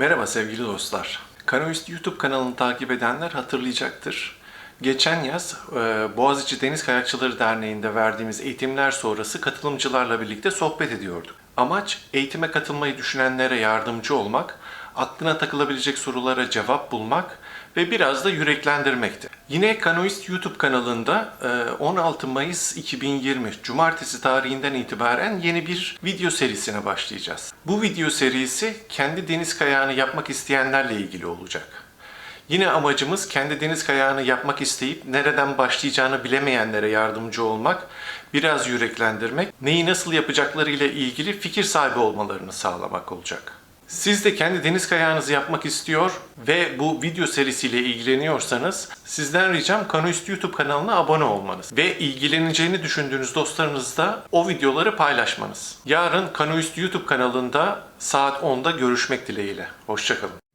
Merhaba sevgili dostlar. Kanoist YouTube kanalını takip edenler hatırlayacaktır. Geçen yaz e, Boğaziçi Deniz Kayakçıları Derneği'nde verdiğimiz eğitimler sonrası katılımcılarla birlikte sohbet ediyorduk. Amaç eğitime katılmayı düşünenlere yardımcı olmak, aklına takılabilecek sorulara cevap bulmak ve biraz da yüreklendirmekti. Yine Kanoist YouTube kanalında e, 16 Mayıs 2020 Cumartesi tarihinden itibaren yeni bir video serisine başlayacağız. Bu video serisi kendi deniz kayağını yapmak isteyenlerle ilgili olacak. Yine amacımız kendi deniz kayağını yapmak isteyip nereden başlayacağını bilemeyenlere yardımcı olmak, biraz yüreklendirmek, neyi nasıl yapacaklarıyla ilgili fikir sahibi olmalarını sağlamak olacak. Siz de kendi deniz kayağınızı yapmak istiyor ve bu video serisiyle ilgileniyorsanız sizden ricam Kanoist YouTube kanalına abone olmanız ve ilgileneceğini düşündüğünüz dostlarınızla o videoları paylaşmanız. Yarın Kanoist YouTube kanalında saat 10'da görüşmek dileğiyle. Hoşçakalın.